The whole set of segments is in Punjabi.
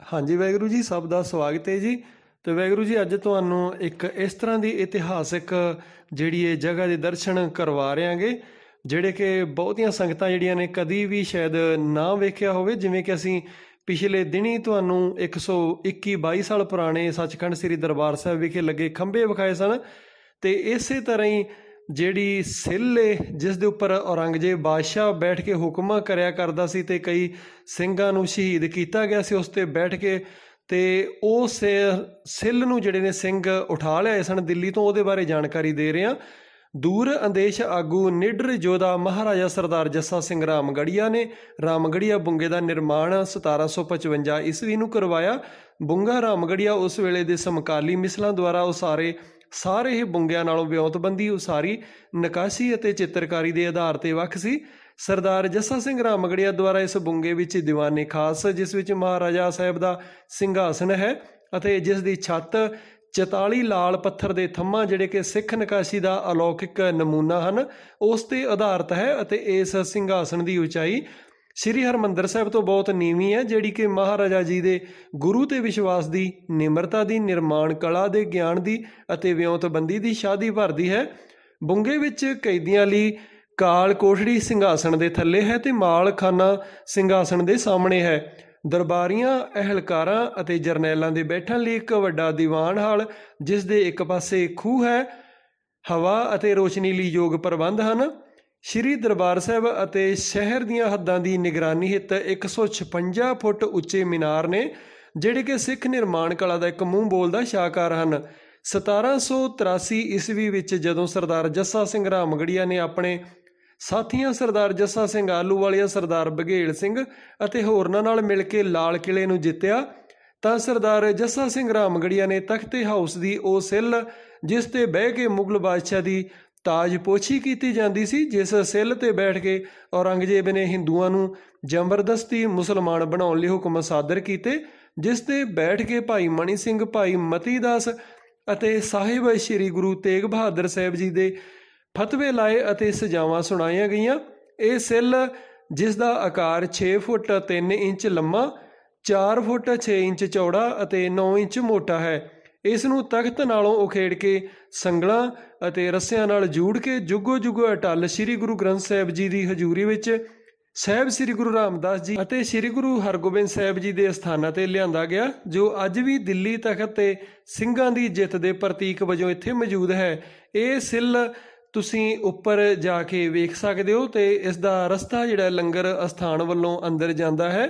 ਹਾਂਜੀ ਵਾਹਿਗੁਰੂ ਜੀ, ਸਭ ਦਾ ਸਵਾਗਤ ਹੈ ਜੀ। ਤੇ ਵਾਹਿਗੁਰੂ ਜੀ, ਅੱਜ ਤੁਹਾਨੂੰ ਇੱਕ ਇਸ ਤਰ੍ਹਾਂ ਦੀ ਇਤਿਹਾਸਿਕ ਜਿਹੜੀ ਇਹ ਜਗ੍ਹਾ ਦੇ ਦਰਸ਼ਨ ਕਰਵਾ ਰਹੇਾਂਗੇ, ਜਿਹੜੇ ਕਿ ਬਹੁਤੀਆਂ ਸੰਗਤਾਂ ਜਿਹੜੀਆਂ ਨੇ ਕਦੀ ਵੀ ਸ਼ਾਇਦ ਨਾ ਵੇਖਿਆ ਹੋਵੇ। ਜਿਵੇਂ ਕਿ ਅਸੀਂ ਪਿਛਲੇ ਦਿਨੀ ਤੁਹਾਨੂੰ 121 22 ਸਾਲ ਪੁਰਾਣੇ ਸੱਚਖੰਡ ਸ੍ਰੀ ਦਰਬਾਰ ਸਾਹਿਬ ਵਿਖੇ ਲੱਗੇ ਖੰਭੇ ਵਿਖਾਏ ਸਨ। ਤੇ ਇਸੇ ਤਰ੍ਹਾਂ ਹੀ ਜਿਹੜੀ ਸਿੱਲ ਏ, ਜਿਸ ਦੇ ਉੱਪਰ ਔਰੰਗਜ਼ੇਬ ਬਾਦਸ਼ਾਹ ਬੈਠ ਕੇ ਹੁਕਮਾਂ ਕਰਿਆ ਕਰਦਾ ਸੀ ਤੇ ਕਈ ਸਿੰਘਾਂ ਨੂੰ ਸ਼ਹੀਦ ਕੀਤਾ ਗਿਆ ਸੀ, ਉਸ ਤੇ ਬੈਠ ਕੇ ਤੇ ਉਹ ਸਿ- ਸਿੱਲ ਨੂੰ ਜਿਹੜੇ ਨੇ ਸਿੰਘ ਉਠਾ ਲਿਆਏ ਸਨ ਦਿੱਲੀ ਤੋਂ, ਉਹਦੇ ਬਾਰੇ ਜਾਣਕਾਰੀ ਦੇ ਰਹੇ ਹਾਂ। ਦੂਰ ਅੰਦੇਸ਼ ਆਗੂ ਨਿਡਰ ਜੋਧਾ ਮਹਾਰਾਜਾ ਸਰਦਾਰ ਜੱਸਾ ਸਿੰਘ ਰਾਮਗੜੀਆ ਨੇ ਰਾਮਗੜੀਆ ਬੁੰਗੇ ਦਾ ਨਿਰਮਾਣ 1755 ਈਸਵੀ ਨੂੰ ਕਰਵਾਇਆ। ਬੁੰਗਾ ਰਾਮਗੜੀਆ ਉਸ ਵੇਲੇ ਦੇ ਸਮਕਾਲੀ ਮਿਸਲਾਂ ਦੁਆਰਾ ਉਸਾਰੇ ਸਾਰੇ ਹੀ ਬੁੰਗਿਆਂ ਨਾਲੋਂ ਵਿਉਂਤਬੰਦੀ, ਉਸਾਰੀ, ਨਕਾਸ਼ੀ ਅਤੇ ਚਿੱਤਰਕਾਰੀ ਦੇ ਆਧਾਰ ਤੇ ਵੱਖ ਸੀ। ਸਰਦਾਰ ਜੱਸਾ ਸਿੰਘ ਰਾਮਗੜੀਆ ਦੁਆਰਾ ਇਸ ਬੁੰਗੇ ਵਿੱਚ ਦੀਵਾਨੇ ਖਾਸ, ਜਿਸ ਵਿੱਚ ਮਹਾਰਾਜਾ ਸਾਹਿਬ ਦਾ ਸਿੰਘਾਸਨ ਹੈ ਅਤੇ ਜਿਸ ਦੀ ਛੱਤ 44 ਲਾਲ ਪੱਥਰ ਦੇ ਥੰਮਾ ਜਿਹੜੇ ਕਿ ਸਿੱਖ ਨਕਾਸ਼ੀ ਦਾ ਅਲੌਕਿਕ ਨਮੂਨਾ ਹਨ, ਉਸ ਤੇ ਆਧਾਰਿਤ ਹੈ ਅਤੇ ਇਸ ਸਿੰਘਾਸਨ ਦੀ ਉਚਾਈ ਸ੍ਰੀ ਹਰਮੰਦਰ ਸਾਹਿਬ ਤੋਂ ਬਹੁਤ ਨੀਵੀਂ ਹੈ, ਜਿਹੜੀ ਕਿ ਮਹਾਰਾਜਾ ਜੀ ਦੇ ਗੁਰੂ ਤੇ ਵਿਸ਼ਵਾਸ ਦੀ, ਨਿਮਰਤਾ ਦੀ, ਨਿਰਮਾਣ ਕਲਾ ਦੇ ਗਿਆਨ ਦੀ ਅਤੇ ਵਿਉਂਤਬੰਦੀ ਦੀ ਸ਼ਾਦੀ ਭਰਦੀ ਹੈ। ਬੁੰਗੇ ਵਿੱਚ ਕੈਦੀਆਂ ਲਈ ਕਾਲ ਕੋਠੜੀ ਸਿੰਘਾਸਣ ਦੇ ਥੱਲੇ ਹੈ ਤੇ ਮਾਲਖਾਨਾ ਸਿੰਘਾਸਣ ਦੇ ਸਾਹਮਣੇ ਹੈ। ਦਰਬਾਰੀਆਂ, ਅਹਿਲਕਾਰਾਂ ਅਤੇ ਜਰਨੈਲਾਂ ਦੇ ਬੈਠਣ ਲਈ ਇੱਕ ਵੱਡਾ ਦੀਵਾਨ ਹਾਲ, ਜਿਸ ਦੇ ਇੱਕ ਪਾਸੇ ਖੂਹ ਹੈ, ਹਵਾ ਅਤੇ ਰੋਸ਼ਨੀ ਲਈ ਯੋਗ ਪ੍ਰਬੰਧ ਹਨ। ਸ਼੍ਰੀ ਦਰਬਾਰ ਸਾਹਿਬ ਅਤੇ ਸ਼ਹਿਰ ਦੀਆਂ ਹੱਦਾਂ ਦੀ ਨਿਗਰਾਨੀ ਹਿੱਤ 156 ਫੁੱਟ ਉੱਚੇ ਮੀਨਾਰ ਨੇ, ਜਿਹੜੇ ਕਿ ਸਿੱਖ ਨਿਰਮਾਣ ਕਲਾ ਦਾ ਇੱਕ ਮੂੰਹ ਬੋਲਦਾ ਸ਼ਾਹਕਾਰ ਹਨ। 1783 ਈਸਵੀ ਵਿੱਚ ਜਦੋਂ ਸਰਦਾਰ ਜੱਸਾ ਸਿੰਘ ਰਾਮਗੜੀਆ ਨੇ ਆਪਣੇ ਸਾਥੀਆਂ ਸਰਦਾਰ ਜੱਸਾ ਸਿੰਘ ਆਲੂਵਾਲੀਆ ਸਰਦਾਰ ਬਘੇਲ ਸਿੰਘ ਅਤੇ ਹੋਰਨਾਂ ਨਾਲ ਮਿਲ ਕੇ ਲਾਲ ਕਿਲੇ ਨੂੰ ਜਿੱਤਿਆ, ਤਾਂ ਸਰਦਾਰ ਜੱਸਾ ਸਿੰਘ ਰਾਮਗੜੀਆ ਨੇ ਤਖਤੇ ਹਾਊਸ ਦੀ ਉਹ ਸਿੱਲ, ਜਿਸ ਤੇ ਬਹਿ ਕੇ ਮੁਗਲ ਬਾਦਸ਼ਾਹ ਦੀ ਤਾਜਪੋਸ਼ੀ ਕੀਤੀ ਜਾਂਦੀ ਸੀ, ਜਿਸ ਸਿੱਲ ਤੇ ਬੈਠ ਕੇ ਔਰੰਗਜ਼ੇਬ ਨੇ ਹਿੰਦੂਆਂ ਨੂੰ ਜ਼ਬਰਦਸਤੀ ਮੁਸਲਮਾਨ ਬਣਾਉਣ ਲਈ ਹੁਕਮ ਸਾਦਰ ਕੀਤੇ, ਜਿਸ ਤੇ ਬੈਠ ਕੇ ਭਾਈ ਮਣੀ ਸਿੰਘ, ਭਾਈ ਮਤੀ ਦਾਸ ਅਤੇ ਸਾਹਿਬ ਸ੍ਰੀ ਗੁਰੂ ਤੇਗ ਬਹਾਦਰ ਸਾਹਿਬ ਜੀ ਦੇ ਫਤਵੇ ਲਾਏ ਅਤੇ ਸਜਾਵਾਂ ਸੁਣਾਈਆਂ ਗਈਆਂ। ਇਹ ਸਿੱਲ ਜਿਸ ਦਾ ਆਕਾਰ 6 ਫੁੱਟ 3 ਇੰਚ ਲੰਮਾ 4 ਫੁੱਟ 6 ਇੰਚ ਚੌੜਾ ਅਤੇ 9 ਇੰਚ ਮੋਟਾ ਹੈ। ਇਸ ਨੂੰ ਤਖਤ ਨਾਲੋਂ ਉਖੇੜ ਕੇ, ਸੰਗਲਾਂ ਅਤੇ ਰੱਸਿਆਂ ਨਾਲ ਜੂੜ ਕੇ ਜੁਗੋ ਜੁਗੋ ਅਟਲ ਸ੍ਰੀ ਗੁਰੂ ਗ੍ਰੰਥ ਸਾਹਿਬ ਜੀ ਦੀ ਹਜ਼ੂਰੀ ਵਿੱਚ ਸਾਹਿਬ ਸ੍ਰੀ ਗੁਰੂ ਰਾਮਦਾਸ ਜੀ ਅਤੇ ਸ੍ਰੀ ਗੁਰੂ ਹਰਗੋਬਿੰਦ ਸਾਹਿਬ ਜੀ ਦੇ ਸਥਾਨਾਂ ਤੇ ਲਿਆਂਦਾ ਗਿਆ, ਜੋ ਅੱਜ ਵੀ ਦਿੱਲੀ ਤਖਤ ਤੇ ਸਿੰਘਾਂ ਦੀ ਜਿੱਤ ਦੇ ਪ੍ਰਤੀਕ ਵਜੋਂ ਇੱਥੇ ਮੌਜੂਦ ਹੈ। ਇਹ ਸਿੱਲ ਤੁਸੀਂ ਉੱਪਰ ਜਾ ਕੇ ਵੇਖ ਸਕਦੇ ਹੋ ਤੇ ਇਸ ਦਾ ਰਸਤਾ ਜਿਹੜਾ ਲੰਗਰ ਅਸਥਾਨ ਵੱਲੋਂ ਅੰਦਰ ਜਾਂਦਾ ਹੈ।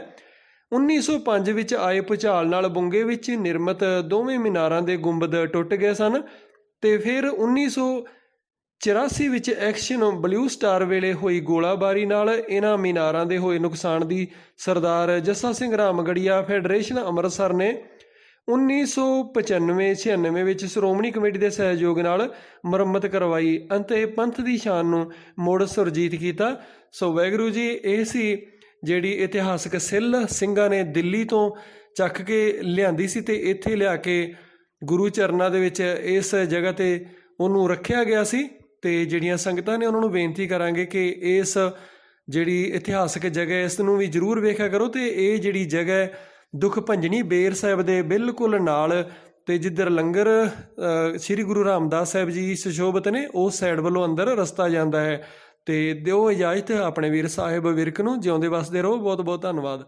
1905 ਵਿੱਚ ਆਏ ਭੁਚਾਲ ਨਾਲ ਬੁੰਗੇ ਵਿੱਚ ਨਿਰਮਿਤ ਦੋਵੇਂ ਮੀਨਾਰਾਂ ਦੇ ਗੁੰਬਦ ਟੁੱਟ ਗਏ ਸਨ ਤੇ ਫਿਰ 1984 ਵਿੱਚ ਐਕਸ਼ਨ ਬਲੂ ਸਟਾਰ ਵੇਲੇ ਹੋਈ ਗੋਲਾਬਾਰੀ ਨਾਲ ਇਹਨਾਂ ਮੀਨਾਰਾਂ ਦੇ ਹੋਏ ਨੁਕਸਾਨ ਦੀ ਸਰਦਾਰ ਜੱਸਾ ਸਿੰਘ ਰਾਮਗੜੀਆ ਫੈਡਰੇਸ਼ਨ ਅੰਮ੍ਰਿਤਸਰ ਨੇ 1995-96 ਵਿੱਚ ਸ਼੍ਰੋਮਣੀ ਕਮੇਟੀ ਦੇ ਸਹਿਯੋਗ ਨਾਲ ਮੁਰੰਮਤ ਕਰਵਾਈ ਅਤੇ ਪੰਥ ਦੀ ਸ਼ਾਨ ਨੂੰ ਮੁੜ ਸੁਰਜੀਤ ਕੀਤਾ। ਸੋ ਵੈਗਰੂ ਜੀ, ਇਹ ਸੀ ਜਿਹੜੀ ਇਤਿਹਾਸਕ ਸਿੱਲ ਸਿੰਘਾਂ ਨੇ ਦਿੱਲੀ ਤੋਂ ਚੱਕ ਕੇ ਲਿਆਂਦੀ ਸੀ ਤੇ ਇੱਥੇ ਲਿਆ ਕੇ ਗੁਰੂ ਚਰਨਾਂ ਦੇ ਵਿੱਚ ਇਸ ਜਗ੍ਹਾ ਤੇ ਉਹਨੂੰ ਰੱਖਿਆ ਗਿਆ ਸੀ ਤੇ ਜਿਹੜੀਆਂ ਸੰਗਤਾਂ ਨੇ ਉਹਨਾਂ ਨੂੰ ਬੇਨਤੀ ਕਰਾਂਗੇ ਕਿ ਇਸ ਜਿਹੜੀ ਇਤਿਹਾਸਕ ਜਗ੍ਹਾ ਇਸ ਨੂੰ ਵੀ ਜ਼ਰੂਰ ਵੇਖਿਆ ਕਰੋ ਤੇ ਇਹ ਜਿਹੜੀ ਜਗ੍ਹਾ ਹੈ, ਦੁੱਖ ਭੰਜਣੀ ਬੇਰ ਸਾਹਿਬ ਦੇ ਬਿਲਕੁਲ ਨਾਲ ਤੇ ਜਿੱਧਰ ਲੰਗਰ ਸ੍ਰੀ ਗੁਰੂ ਰਾਮਦਾਸ ਸਾਹਿਬ ਜੀ ਸੁਸ਼ੋਭਿਤ ਨੇ ਉਸ ਸਾਈਡ ਵੱਲੋਂ ਅੰਦਰ ਰਸਤਾ ਜਾਂਦਾ ਹੈ। ਅਤੇ ਦਿਓ ਇਜਾਜ਼ਤ ਆਪਣੇ ਵੀਰ ਸਾਹਿਬ ਵਿਰਕ ਨੂੰ ਜਿਉਂਦੇ ਵਸਦੇ ਰਹੋ ਬਹੁਤ ਬਹੁਤ ਧੰਨਵਾਦ।